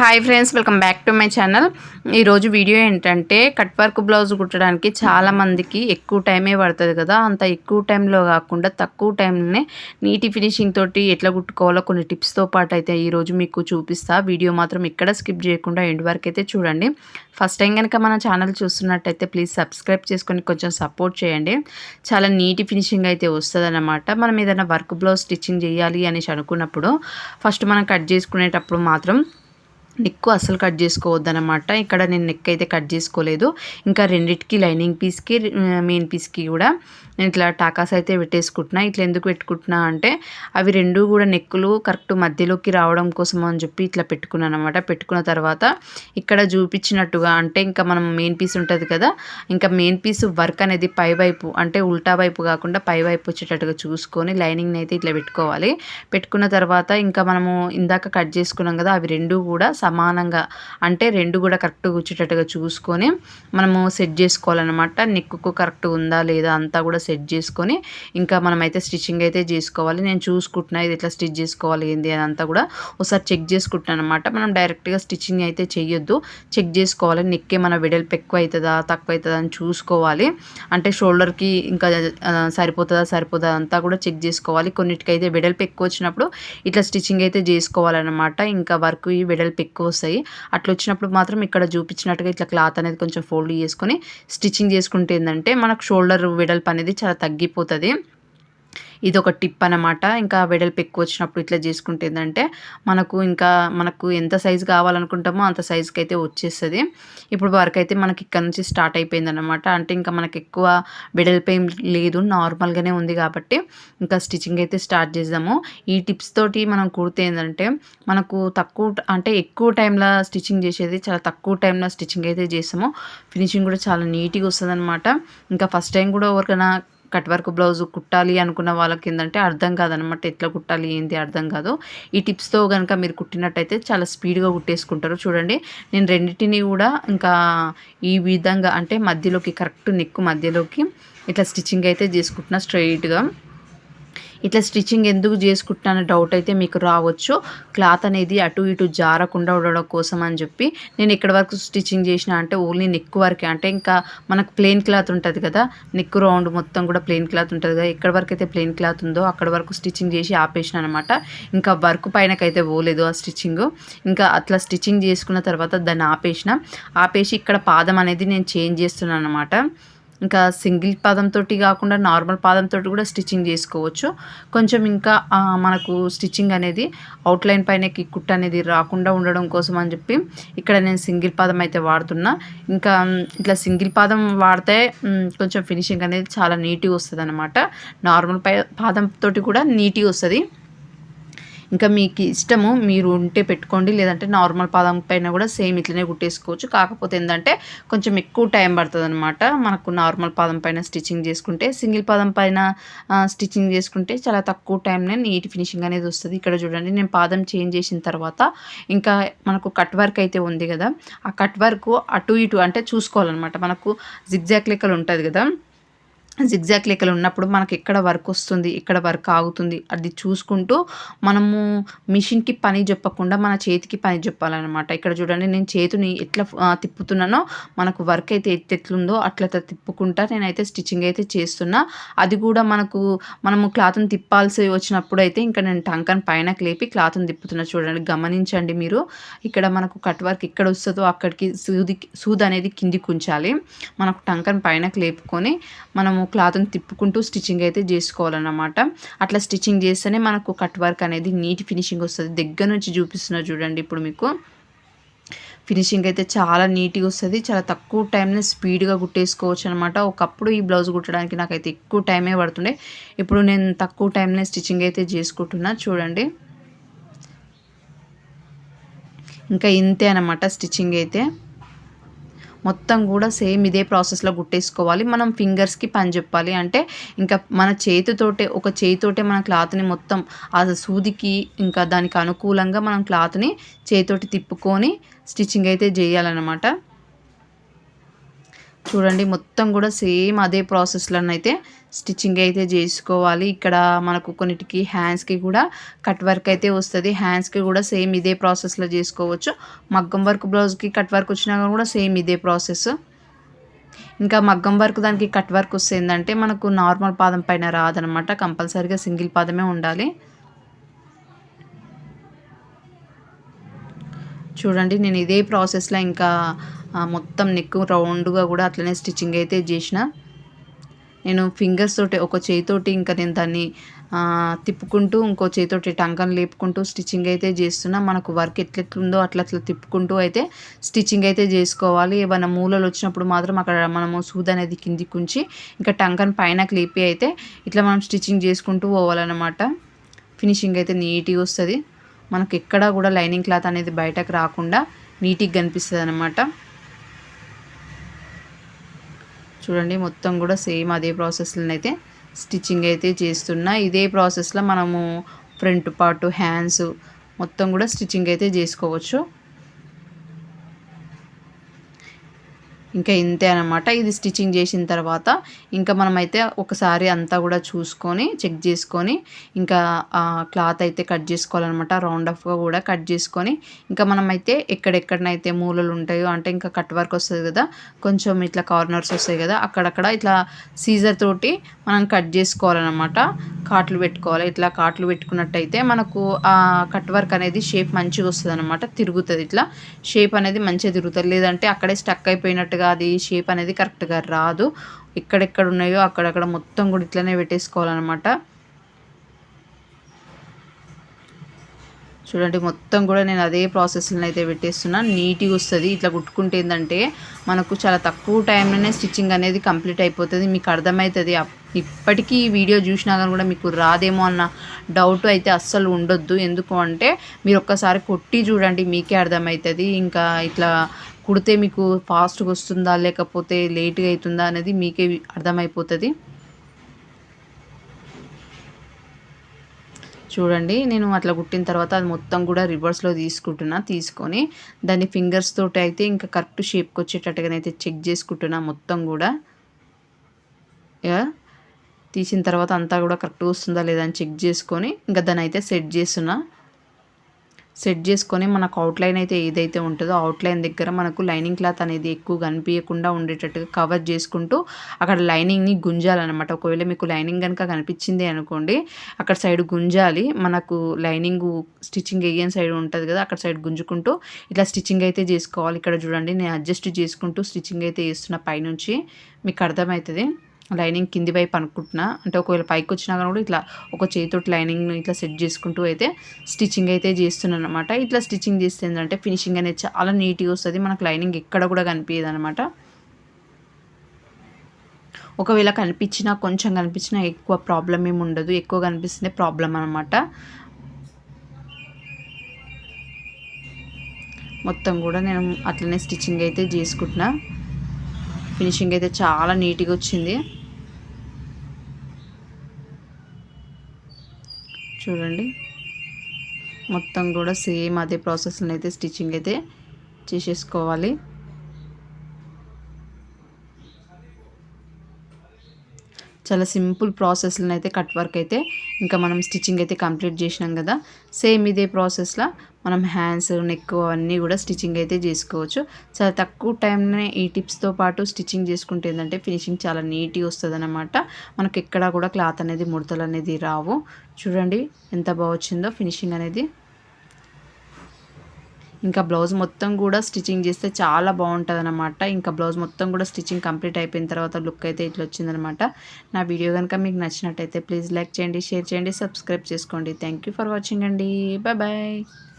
Hi friends welcome back to my channel ఈరోజు video ఏంటంటే cut work blouse కుట్టడానికి చాలామందికి ఎక్కువ టైమే పడుతుంది కదా. అంత ఎక్కువ టైంలో కాకుండా తక్కువ టైంలోనే నీటి ఫినిషింగ్ తోటి ఎట్లా కుట్టుకోవాలో కొన్ని టిప్స్తో పాటు అయితే ఈరోజు మీకు చూపిస్తా. వీడియో మాత్రం ఇక్కడ స్కిప్ చేయకుండా ఎండ్ వరకు అయితే చూడండి. ఫస్ట్ టైం కనుక మన ఛానల్ చూస్తున్నట్టయితే ప్లీజ్ సబ్స్క్రైబ్ చేసుకొని కొంచెం సపోర్ట్ చేయండి. చాలా నీటి ఫినిషింగ్ అయితే వస్తుంది మనం ఏదైనా వర్క్ బ్లౌజ్ స్టిచ్చింగ్ చేయాలి అనేసి అనుకున్నప్పుడు ఫస్ట్ మనం కట్ చేసుకునేటప్పుడు మాత్రం నెక్ అసలు కట్ చేసుకోవద్దనమాట ఇక్కడ నేను నెక్ అయితే కట్ చేసుకోలేదు. ఇంకా రెండిటికి లైనింగ్ పీస్కి మెయిన్ పీస్కి కూడా నేను ఇట్లా టాకాస్ అయితే పెట్టేసుకుంటున్నా. ఇట్లా ఎందుకు పెట్టుకుంటున్నా అంటే అవి రెండు కూడా నెక్కులు కరెక్ట్ మధ్యలోకి రావడం కోసం అని చెప్పి ఇట్లా పెట్టుకున్నాను అనమాట పెట్టుకున్న తర్వాత ఇక్కడ చూపించినట్టుగా అంటే ఇంకా మనం మెయిన్ పీస్ ఉంటుంది కదా ఇంకా మెయిన్ పీస్ వర్క్ అనేది పై వైపు అంటే ఉల్టా వైపు కాకుండా పై వైపు వచ్చేటట్టుగా చూసుకొని లైనింగ్ని అయితే ఇట్లా పెట్టుకోవాలి. పెట్టుకున్న తర్వాత ఇంకా మనము ఇందాక కట్ చేసుకున్నాం కదా అవి రెండు కూడా సమానంగా అంటే రెండు కూడా కరెక్ట్గా వచ్చేటట్టుగా చూసుకొని మనము సెట్ చేసుకోవాలన్నమాట. నెక్కు కరెక్ట్ ఉందా లేదా అంతా కూడా సెట్ చేసుకొని ఇంకా మనమైతే స్టిచ్చింగ్ అయితే చేసుకోవాలి. నేను చూసుకుంటున్నా ఇది ఎట్లా స్టిచ్ చేసుకోవాలి ఏంది అంతా కూడా ఒకసారి చెక్ చేసుకుంటున్నాను అనమాట మనం డైరెక్ట్గా స్టిచ్చింగ్ అయితే చేయొద్దు చెక్ చేసుకోవాలి. నెక్కే మన వెడల్పు ఎక్కువ అవుతుందా తక్కువ అవుతుందా అని చూసుకోవాలి. అంటే షోల్డర్కి ఇంకా సరిపోతుందా సరిపోతుందా అంతా కూడా చెక్ చేసుకోవాలి. కొన్నిటికైతే వెడల్పు ఎక్కువ వచ్చినప్పుడు ఇట్లా స్టిచ్చింగ్ అయితే చేసుకోవాలన్నమాట. ఇంకా వర్క్ వెడల్పు ఎక్కువ వస్తాయి అట్లా వచ్చినప్పుడు మాత్రం ఇక్కడ చూపించినట్టుగా ఇట్లా క్లాత్ అనేది కొంచెం ఫోల్డ్ చేసుకొని స్టిచ్చింగ్ చేసుకుంటే ఏంటంటే మనకు షోల్డర్ వెడల్పు అనేది చాలా తగ్గిపోతుంది. ఇది ఒక టిప్ అనమాట ఇంకా వెడల్పు ఎక్కువ వచ్చినప్పుడు ఇట్లా చేసుకుంటే ఏంటంటే మనకు ఇంకా మనకు ఎంత సైజు కావాలనుకుంటామో అంత సైజుకి అయితే వచ్చేస్తుంది. ఇప్పుడు వరకు అయితే మనకి ఇక్కడ నుంచి స్టార్ట్ అయిపోయింది అనమాట అంటే ఇంకా మనకి ఎక్కువ వెడల్పు ఏం లేదు. నార్మల్గానే ఉంది కాబట్టి ఇంకా స్టిచ్చింగ్ అయితే స్టార్ట్ చేద్దాము. ఈ టిప్స్ తోటి మనం కుడితే ఏంటంటే మనకు తక్కువ అంటే ఎక్కువ టైంలో స్టిచ్చింగ్ చేసేది చాలా తక్కువ టైంలో స్టిచ్చింగ్ అయితే చేస్తాము. ఫినిషింగ్ కూడా చాలా నీట్గా వస్తుంది అనమాట ఇంకా ఫస్ట్ టైం కూడా ఎవరికైనా కట్ వర్క్ బ్లౌజ్ కుట్టాలి అనుకున్న వాళ్ళకి ఏంటంటే అర్థం కాదనమాట ఎట్లా కుట్టాలి ఏంటి అర్థం కాదు. ఈ టిప్స్తో కనుక మీరు కుట్టినట్టయితే చాలా స్పీడ్గా కుట్టేసుకుంటారు. చూడండి నేను రెండింటిని కూడా ఇంకా ఈ విధంగా అంటే మధ్యలోకి కరెక్ట్ నెక్ మధ్యలోకి ఇట్లా స్టిచ్చింగ్ అయితే చేసుకుంటున్నా స్ట్రైట్గా. ఇట్లా స్టిచ్చింగ్ ఎందుకు చేసుకుంటున్నా డౌట్ అయితే మీకు రావచ్చు. క్లాత్ అనేది అటు ఇటు జారకుండా ఉండడం కోసం అని చెప్పి నేను ఇక్కడ వరకు స్టిచ్చింగ్ చేసిన అంటే ఓన్లీ నెక్ వరకే. అంటే ఇంకా మనకు ప్లెయిన్ క్లాత్ ఉంటుంది కదా నెక్ రౌండ్ మొత్తం కూడా ప్లెయిన్ క్లాత్ ఉంటుంది కదా. ఎక్కడ వరకు అయితే ప్లెయిన్ క్లాత్ ఉందో అక్కడ వరకు స్టిచ్చింగ్ చేసి ఆపేసిన అనమాట ఇంకా వర్క్ పైనకైతే పోలేదు ఆ స్టిచ్చింగ్. ఇంకా అట్లా స్టిచ్చింగ్ చేసుకున్న తర్వాత దాన్ని ఆపేసిన. ఆపేసి ఇక్కడ పాదం అనేది నేను చేంజ్ చేస్తున్నాను అనమాట ఇంకా సింగిల్ పాదంతో కాకుండా నార్మల్ పాదంతో కూడా స్టిచ్చింగ్ చేసుకోవచ్చు. కొంచెం ఇంకా మనకు స్టిచ్చింగ్ అనేది అవుట్లైన్ పైనకి కుట్ అనేది రాకుండా ఉండడం కోసం అని చెప్పి ఇక్కడ నేను సింగిల్ పాదం అయితే వాడుతున్నా. ఇంకా ఇట్లా సింగిల్ పాదం వాడితే కొంచెం ఫినిషింగ్ అనేది చాలా నీట్గా వస్తుంది అనమాట నార్మల్ పాదంతో కూడా నీట్గా వస్తుంది. ఇంకా మీకు ఇష్టము మీరు ఉంటే పెట్టుకోండి. లేదంటే నార్మల్ పాదం పైన కూడా సేమ్ ఇట్లనే కుట్టేసుకోవచ్చు. కాకపోతే ఏంటంటే కొంచెం ఎక్కువ టైం పడుతుంది అనమాట మనకు నార్మల్ పాదం పైన స్టిచ్చింగ్ చేసుకుంటే సింగిల్ పాదం పైన స్టిచ్చింగ్ చేసుకుంటే చాలా తక్కువ టైంలో నీట్ ఫినిషింగ్ అనేది వస్తుంది. ఇక్కడ చూడండి నేను పాదం చేంజ్ చేసిన తర్వాత ఇంకా మనకు కట్ వర్క్ అయితే ఉంది కదా. ఆ కట్ వర్క్ అటు ఇటు అంటే చూసుకోవాలన్నమాట. మనకు జిగ్జాక్ లెక్కలు ఉంటుంది కదా. జిగ్జాగ్ లెక్కలు ఉన్నప్పుడు మనకి ఎక్కడ వర్క్ వస్తుంది ఎక్కడ వర్క్ ఆగుతుంది అది చూసుకుంటూ మనము మిషన్కి పని చెప్పకుండా మన చేతికి పని చెప్పాలన్నమాట ఇక్కడ చూడండి నేను చేతిని ఎట్లా తిప్పుతున్నానో మనకు వర్క్ అయితే ఎట్లెట్లుందో అట్లా తిప్పుకుంటా నేనైతే స్టిచ్చింగ్ అయితే చేస్తున్నా. అది కూడా మనకు మనము క్లాత్ని తిప్పాల్సి వచ్చినప్పుడు అయితే ఇంకా నేను టంకన్ పైన లేపి క్లాత్ని తిప్పుతున్నా. చూడండి గమనించండి మీరు. ఇక్కడ మనకు కట్ వర్క్ ఎక్కడ వస్తుందో అక్కడికి సూది సూది అనేది కిందికి ఉంచాలి. మనకు టంకన్ పైన లేపుకొని మనము క్లాత్ని తిప్పుకుంటూ స్టిచ్చింగ్ అయితే చేసుకోవాలన్నమాట. అట్లా స్టిచ్చింగ్ చేస్తేనే మనకు కట్ వర్క్ అనేది నీట్ ఫినిషింగ్ వస్తుంది. దగ్గర నుంచి చూపిస్తున్నా చూడండి ఇప్పుడు మీకు. ఫినిషింగ్ అయితే చాలా నీట్గా వస్తుంది. చాలా తక్కువ టైంలో స్పీడ్గా కుట్టేసుకోవచ్చు అనమాట ఒకప్పుడు ఈ బ్లౌజ్ కుట్టడానికి నాకైతే ఎక్కువ టైమే పడుతుండే. ఇప్పుడు నేను తక్కువ టైంలో స్టిచ్చింగ్ అయితే చేసుకుంటున్నా. చూడండి. ఇంకా ఇంతే అనమాట స్టిచ్చింగ్ అయితే. మొత్తం కూడా సేమ్ ఇదే ప్రాసెస్లో గుట్టేసుకోవాలి. మనం ఫింగర్స్కి పని చెప్పాలి. అంటే ఇంకా మన చేతితోటే ఒక చేతితోటే మన క్లాత్ని మొత్తం ఆ సూదికి ఇంకా దానికి అనుకూలంగా మనం క్లాత్ని చేతితోటి తిప్పుకొని స్టిచ్చింగ్ అయితే చేయాలన్నమాట. చూడండి మొత్తం కూడా సేమ్ అదే ప్రాసెస్లోనైతే స్టిచ్చింగ్ అయితే చేసుకోవాలి. ఇక్కడ మనకు కొన్నిటికి హ్యాండ్స్కి కూడా కట్ వర్క్ అయితే వస్తుంది. హ్యాండ్స్కి కూడా సేమ్ ఇదే ప్రాసెస్లో చేసుకోవచ్చు. మగ్గం వర్క్ బ్లౌజ్కి కట్ వర్క్ వచ్చినా కూడా సేమ్ ఇదే ప్రాసెస్. ఇంకా మగ్గం వర్క్ దానికి కట్ వర్క్ వస్తే ఏంటంటే మనకు నార్మల్ పాదం పైన రాదనమాట. కంపల్సరీగా సింగిల్ పాదమే ఉండాలి. చూడండి నేను ఇదే ప్రాసెస్లో ఇంకా మొత్తం నెక్ రౌండ్గా కూడా అట్లనే స్టిచ్చింగ్ అయితే చేసిన. నేను ఫింగర్స్ తోటి ఒక చేయితోటి ఇంకా నేను దాన్ని తిప్పుకుంటూ ఇంకో చేతితోటి టంకను లేపుకుంటూ స్టిచ్చింగ్ అయితే చేస్తున్నా. మనకు వర్క్ ఎట్లెట్లుందో అట్లా అట్లా తిప్పుకుంటూ అయితే స్టిచ్చింగ్ అయితే చేసుకోవాలి. ఏమైనా మూలలు వచ్చినప్పుడు మాత్రం అక్కడ మనము సూద్ అనేది కిందికి ఉంచి ఇంకా టంకన్ పైన లేపి అయితే ఇట్లా మనం స్టిచ్చింగ్ చేసుకుంటూ పోవాలన్నమాట. ఫినిషింగ్ అయితే నీట్గా వస్తుంది. మనకు ఎక్కడా కూడా లైనింగ్ క్లాత్ అనేది బయటకు రాకుండా నీట్గా కనిపిస్తుంది అనమాట చూడండి మొత్తం కూడా సేమ్ అదే ప్రాసెస్లో అయితే స్టిచ్చింగ్ అయితే చేస్తున్నా. ఇదే ప్రాసెస్లో మనము ఫ్రంట్ పార్ట్ హ్యాండ్స్ మొత్తం కూడా స్టిచ్చింగ్ అయితే చేసుకోవచ్చు. ఇంకా ఇంతే అనమాట ఇది స్టిచ్చింగ్ చేసిన తర్వాత ఇంకా మనమైతే ఒకసారి అంతా కూడా చూసుకొని చెక్ చేసుకొని ఇంకా క్లాత్ అయితే కట్ చేసుకోవాలన్నమాట. రౌండ్ ఆఫ్గా కూడా కట్ చేసుకొని ఇంకా మనమైతే ఎక్కడెక్కడనైతే మూలలు ఉంటాయో అంటే ఇంకా కట్ వర్క్ వస్తుంది కదా కొంచెం ఇట్లా కార్నర్స్ వస్తాయి కదా అక్కడక్కడ ఇట్లా సీజర్ తోటి మనం కట్ చేసుకోవాలన్నమాట. కాట్లు పెట్టుకోవాలి. ఇట్లా కాట్లు పెట్టుకున్నట్టయితే మనకు ఆ కట్ వర్క్ అనేది షేప్ మంచిగా వస్తుంది అనమాట తిరుగుతుంది ఇట్లా. షేప్ అనేది మంచిగా తిరుగుతుంది. లేదంటే అక్కడే స్టక్ కరెక్ట్గా అది షేప్ అనేది కరెక్ట్గా రాదు. ఎక్కడెక్కడ ఉన్నాయో అక్కడక్కడ మొత్తం కూడా ఇట్లనే పెట్టేసుకోవాలన్నమాట. చూడండి మొత్తం కూడా నేను అదే ప్రాసెస్లో అయితే పెట్టేస్తున్నా. నీట్గా వస్తుంది. ఇట్లా కుట్టుకుంటే ఏంటంటే మనకు చాలా తక్కువ టైంలోనే స్టిచ్చింగ్ అనేది కంప్లీట్ అయిపోతుంది. మీకు అర్థమవుతుంది ఇప్పటికీ ఈ వీడియో చూసినా కానీ కూడా మీకు రాదేమో అన్న డౌట్ అయితే అస్సలు ఉండొద్దు. ఎందుకు అంటే మీరు ఒక్కసారి కొట్టి చూడండి మీకే అర్థమవుతుంది ఇంకా ఇట్లా కుడితే మీకు ఫాస్ట్గా వస్తుందా లేకపోతే లేట్గా అవుతుందా అనేది మీకే అర్థమైపోతుంది. చూడండి నేను అట్లా కుట్టిన తర్వాత అది మొత్తం కూడా రివర్స్లో తీసుకుంటున్నా తీసుకొని దాన్ని ఫింగర్స్ తోటి అయితే ఇంకా కరెక్ట్ షేప్కి వచ్చేటట్టుగానైతే చెక్ చేసుకుంటున్నా మొత్తం కూడా. తీసిన తర్వాత అంతా కూడా కరెక్ట్గా వస్తుందా లేదా అని చెక్ చేసుకొని ఇంకా దాన్ని అయితే సెట్ చేస్తున్నా. సెట్ చేసుకొని మనకు అవుట్లైన్ అయితే ఏదైతే ఉంటుందో అవుట్లైన్ దగ్గర మనకు లైనింగ్ క్లాత్ అనేది ఎక్కువ కనిపించకుండా ఉండేటట్టుగా కవర్ చేసుకుంటూ అక్కడ లైనింగ్ని గుంజాలన్నమాట. ఒకవేళ మీకు లైనింగ్ కనుక కనిపించింది అనుకోండి అక్కడ సైడ్ గుంజాలి. మనకు లైనింగ్ స్టిచ్చింగ్ వేయని సైడ్ ఉంటుంది కదా అక్కడ సైడ్ గుంజుకుంటూ ఇట్లా స్టిచ్చింగ్ అయితే చేసుకోవాలి. ఇక్కడ చూడండి నేను అడ్జస్ట్ చేసుకుంటూ స్టిచ్చింగ్ అయితే వేస్తున్న పైనుంచి. మీకు అర్థమవుతుంది? లైనింగ్ కింది వైపు అనుకుంటున్నా. అంటే ఒకవేళ పైకి వచ్చినా కానీ కూడా ఇట్లా ఒక చేతితోటి లైనింగ్ ఇట్లా సెట్ చేసుకుంటూ అయితే స్టిచ్చింగ్ అయితే చేస్తున్నాను అనమాట ఇట్లా స్టిచ్చింగ్ చేస్తే ఏంటంటే ఫినిషింగ్ అనేది చాలా నీట్గా వస్తుంది. మనకు లైనింగ్ ఎక్కడ కూడా కనిపించదు అనమాట ఒకవేళ కనిపించినా కొంచెం కనిపించినా ఎక్కువ ప్రాబ్లం ఏమి ఉండదు. ఎక్కువ కనిపిస్తుంది ప్రాబ్లం అనమాట మొత్తం కూడా నేను అట్లనే స్టిచ్చింగ్ అయితే చేసుకుంటున్నా. ఫినిషింగ్ అయితే చాలా నీట్గా వచ్చింది. చూడండి. మొత్తం కూడా సేమ్ అదే ప్రాసెస్లో అయితే స్టిచ్చింగ్ అయితే చేసేసుకోవాలి. చాలా సింపుల్ ప్రాసెస్లో అయితే కట్ వర్క్ అయితే ఇంకా మనం స్టిచ్చింగ్ అయితే కంప్లీట్ చేసినాం కదా. సేమ్ ఇదే ప్రాసెస్లో మనం హ్యాండ్స్ నెక్ అన్నీ కూడా స్టిచ్చింగ్ అయితే చేసుకోవచ్చు. చాలా తక్కువ టైంలోనే ఈ టిప్స్తో పాటు స్టిచ్చింగ్ చేసుకుంటే ఏంటంటే ఫినిషింగ్ చాలా నీట్గా వస్తుంది అనమాట మనకు ఎక్కడా కూడా క్లాత్ అనేది ముడతలు అనేది రావు. చూడండి ఎంత బాగా వచ్చిందో ఫినిషింగ్ అనేది. ఇంకా బ్లౌజ్ మొత్తం కూడా స్టిచ్చింగ్ చేస్తే చాలా బాగుంటుంది అనమాట ఇంకా బ్లౌజ్ మొత్తం కూడా స్టిచ్చింగ్ కంప్లీట్ అయిపోయిన తర్వాత లుక్ అయితే ఇట్లా వచ్చిందనమాట నా వీడియో కనుక మీకు నచ్చినట్టయితే ప్లీజ్ లైక్ చేయండి షేర్ చేయండి సబ్స్క్రైబ్ చేసుకోండి. థ్యాంక్ ఫర్ వాచింగ్ అండి. Bye bye